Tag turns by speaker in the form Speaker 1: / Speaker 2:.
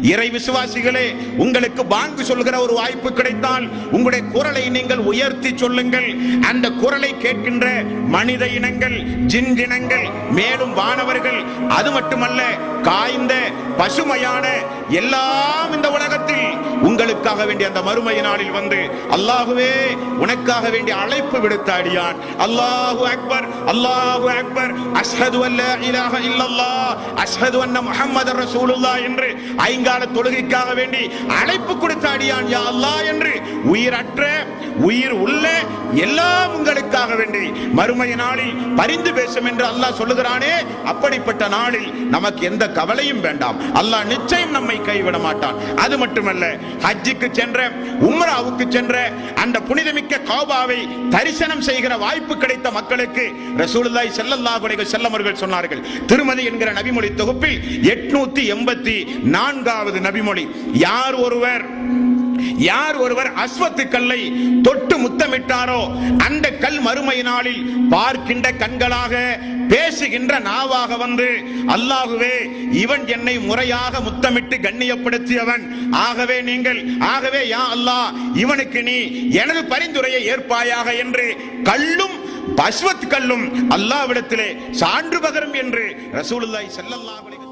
Speaker 1: இறை விசுவாசிகளே உங்களுக்கு வாங்கு சொல்கிற ஒரு வாய்ப்பு கிடைத்தால் உங்களுடைய குரலை நீங்கள் உயர்த்தி சொல்லுங்கள். அந்த குரலை கேட்கின்ற மனித இனங்கள் ஜின் இனங்கள் மேலும் வானவர்கள் அது மட்டுமல்ல காய்ந்த பசுமையான எல்லாம் இந்த உலகத்தில் உங்களுக்காக வேண்டிய அந்த மறுமை நாளில் வந்து அல்லாஹுவே உனக்காக வேண்டிய அழைப்பு விடுத்தாடியான் அல்லாஹு அக்பர் அல்லாஹு அக்பர். அஷ்ஹது அல்ல இலாஹ இல்லல்லாஹ். அஷ்ஹது அன்ன முஹம்மது ரசூலுல்லாஹ் என்று ஐங்கால தொழுகைக்காக வேண்டி அழைப்பு கொடுத்தாடியான் யா அல்லாஹ் என்று உயிரற்ற உயிர் உள்ள எல்லாம் உங்களுக்காக வேண்டி மறுமை நாளில் பரிந்து பேசும் என்று அல்லாஹ் சொல்லுகிறானே அப்படிப்பட்ட நாளில் நமக்கு எந்த கவலையும் வேண்டாம். அல்லாஹ் நிச்சயம் நம்மை கைவிட மாட்டான். அது மட்டுமல்ல ஹஜ் ஹஜ்ஜுக்கு சென்ற உம்ராவுக்கு சென்ற அந்த புனிதமிக்க காபாவை தரிசனம் செய்கிற வாய்ப்பு கிடைத்த மக்களுக்கு ரசூலுல்லாஹி ஸல்லல்லாஹு அலைஹி வஸல்லம் அவர்கள் சொன்னார்கள். திருமதி என்கிற நபிமொழி தொகுப்பில் எட்நூத்தி எண்பத்தி நான்காவது நபிமொழி. யார் ஒருவர் யார் ஒருவர் அஸ்வத்து கல்லை தொட்டு முத்தமிட்டாரோ அந்த கல் மறுமை நாளில் பார்க்கின்ற கண்களாக பேசுகின்ற நாவாக வந்து அல்லாஹுவே இவன் என்னை முறையாக முத்தமிட்டு கண்ணியப்படுத்தியவன். ஆகவே நீங்கள் ஆகவே யா அல்லாஹ் இவனுக்கு நீ எனது பரிந்துரையை ஏற்பாயாக என்று கல்லும் பஸ்வத் கல்லும் அல்லாவிடத்திலே சான்று பகரும் என்று ரசூலுல்லாய் செல்லல்லாஹ் அலைஹி